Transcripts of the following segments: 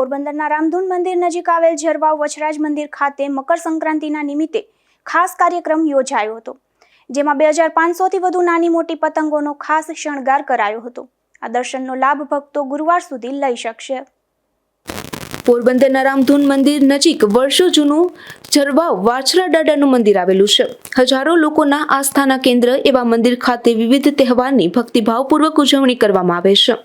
પોરબંદરના રામધૂન મંદિર નજીક આવેલ ઝરવાવ વછરાજ મંદિર ખાતે મકર સંક્રાંતિના નિમિત્તે ખાસ કાર્યક્રમ યોજાયો હતો, જેમાં બે હજાર પાંચસોથી વધુ નાની મોટી પતંગોનો ખાસ શણગાર કરાયો હતો. આ દર્શનનો લાભ ભક્તો ગુરુવાર સુધી લઈ શકશે. પોરબંદરના રામધૂન મંદિર નજીક વર્ષો જૂનું ઝરવાવ વાછરા દાદાનું મંદિર આવેલું છે. હજારો લોકોના આસ્થાના કેન્દ્ર એવા મંદિર ખાતે વિવિધ તહેવારની ભક્તિભાવપૂર્વક ઉજવણી કરવામાં આવે છે.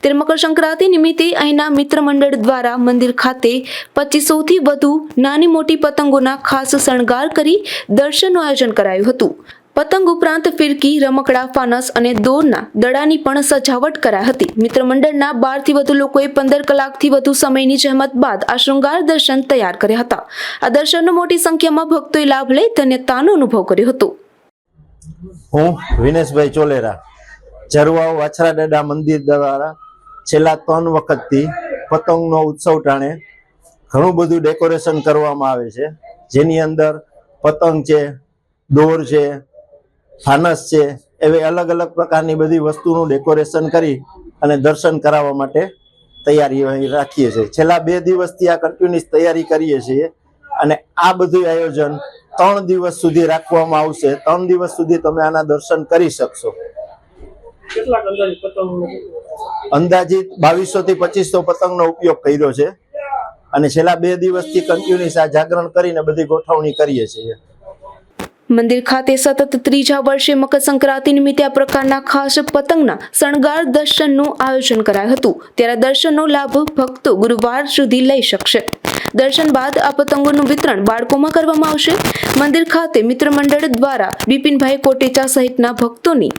ત્યારે મકર સંક્રાંતિ નિમિત્તે અહીંના મિત્ર મંડળ દ્વારા મંદિર ખાતે પચીસોથી વધુ નાની મોટી પતંગોના ખાસ શણગાર કરી દર્શનનું આયોજન કરાયું હતું. પતંગ ઉપરાંત ફિરકી, રમકડા, ફાનસ અને દોરના દડાની પણ સજાવટ કરાઈ હતી. મિત્ર મંડળના બારથી વધુ લોકોએ પંદર કલાકથી વધુ સમયની જહેમત બાદ આ શૃંગાર દર્શન તૈયાર કર્યા હતા. આ દર્શનનો મોટી સંખ્યામાં ભક્તોએ લાભ લઈ ધન્યતાનો અનુભવ કર્યો હતો. હું વિનેશભાઈ ચોલેરા, જરવાઓ વાછરા દડા મંદિર દ્વારા છેલ્લા ત્રણ વખતથી પતંગનો ઉત્સવ ટાણે ઘણું બધું ડેકોરેશન કરવામાં આવે છે. જેની અંદર પતંગ છે, દોર છે ફાનસ છે એવી અલગ અલગ પ્રકારની બધી વસ્તુનું ડેકોરેશન કરી અને દર્શન કરાવવા માટે તૈયારી રાખીએ છીએ. છેલ્લા બે દિવસથી આ કન્ટિન્યુઅસ તૈયારી કરીએ છીએ અને આ બધું આયોજન ત્રણ દિવસ સુધી રાખવામાં આવશે. ત્રણ દિવસ સુધી તમે આના દર્શન કરી શકશો. અંદાજિત બાવીસો થી પચીસો પતંગનો ઉપયોગ કર્યો છે. અને છેલ્લા બે દિવસથી કન્ટિન્યુઅસ આ જાગરણ કરીને બધી ગોઠવણી કરીએ છીએ. મંદિર ખાતે સતત ત્રીજા વર્ષે મકર સંક્રાંતિ નિમિત્તે આ પ્રકારના ખાસ પતંગના શણગાર દર્શનનું આયોજન કરાયું હતું. ત્યારે દર્શનનો લાભ ભક્તો ગુરુવાર સુધી લઈ શકશે. દર્શન બાદ આ પતંગોનું વિતરણ બાળકોમાં કરવામાં આવશે. મંદિર ખાતે મિત્ર મંડળ દ્વારા બિપિનભાઈ કોટેચા સહિતના ભક્તોની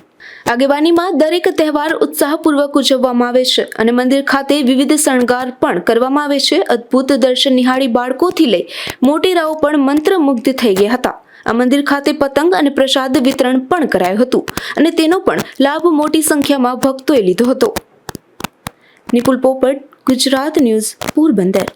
આગેવાનીમાં દરેક તહેવાર ઉત્સાહપૂર્વક ઉજવવામાં આવે છે અને મંદિર ખાતે વિવિધ શણગાર પણ કરવામાં આવે છે. અદ્ભુત દર્શન નિહાળી બાળકોથી લઈ મોટેરાઓ પણ મંત્રમુગ્ધ થઈ ગયા હતા. આ મંદિર ખાતે પતંગ અને પ્રસાદ વિતરણ પણ કરાયું હતું અને તેનો પણ લાભ મોટી સંખ્યામાં ભક્તોએ લીધો હતો. નિપુલ પોપટ, ગુજરાત ન્યૂઝ, પોરબંદર.